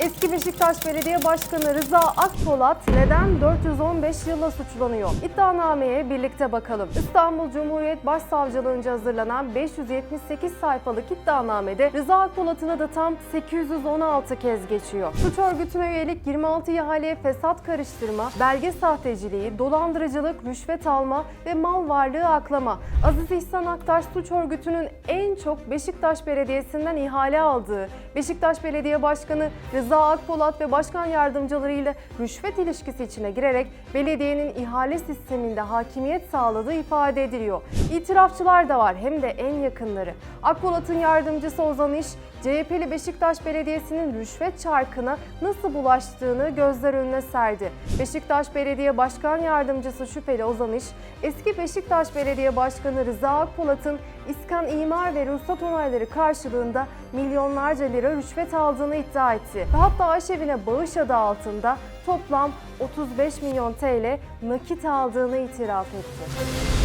Eski Beşiktaş Belediye Başkanı Rıza Akpolat neden 415 yılla suçlanıyor? İddianameye birlikte bakalım. İstanbul Cumhuriyet Başsavcılığınca hazırlanan 578 sayfalık iddianamede Rıza Akpolat'ın adı tam 816 kez geçiyor. Suç örgütüne üyelik 26 ihaleye fesat karıştırma, belge sahteciliği, dolandırıcılık, rüşvet alma ve mal varlığı aklama. Aziz İhsan Aktaş suç örgütünün en çok Beşiktaş Belediyesi'nden ihale aldığı, Beşiktaş Belediye Başkanı Rıza Akpolat ve başkan yardımcılarıyla rüşvet ilişkisi içine girerek belediyenin ihale sisteminde hakimiyet sağladığı ifade ediliyor. İtirafçılar da var hem de en yakınları. Akpolat'ın yardımcısı Ozan İş, CHP'li Beşiktaş Belediyesi'nin rüşvet çarkına nasıl bulaştığını gözler önüne serdi. Beşiktaş Belediye Başkan Yardımcısı şüpheli Ozan İş, eski Beşiktaş Belediye Başkanı Rıza Akpolat'ın İskan imar ve ruhsat onayları karşılığında milyonlarca lira rüşvet aldığını iddia etti. Ve hatta aşevine bağış adı altında toplam 35 milyon TL nakit aldığını itiraf etti.